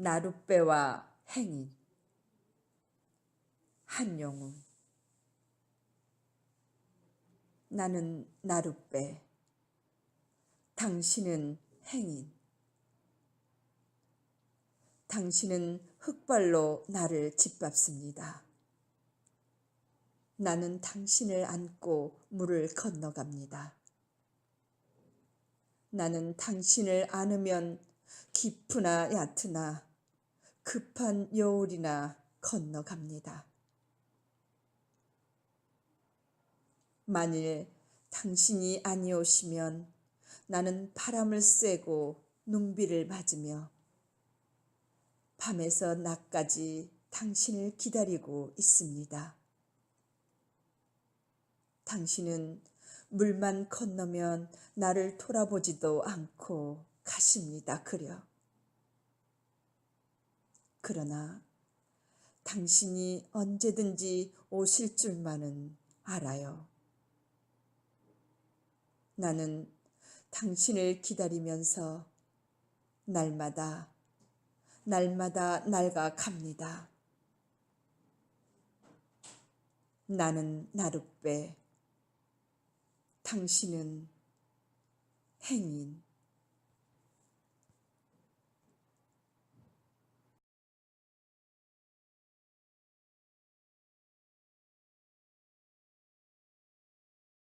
나룻배와 행인 한영웅 나는 나룻배 당신은 행인 당신은 흙발로 나를 짓밟습니다. 나는 당신을 안고 물을 건너갑니다. 나는 당신을 안으면 깊으나 얕으나 급한 여울이나 건너갑니다. 만일 당신이 아니오시면 나는 바람을 쐬고 눈비를 맞으며 밤에서 낮까지 당신을 기다리고 있습니다. 당신은 물만 건너면 나를 돌아보지도 않고 가십니다. 그려. 그러나 당신이 언제든지 오실 줄만은 알아요. 나는 당신을 기다리면서 날마다 날마다 낡아 갑니다. 나는 나룻배, 당신은 행인.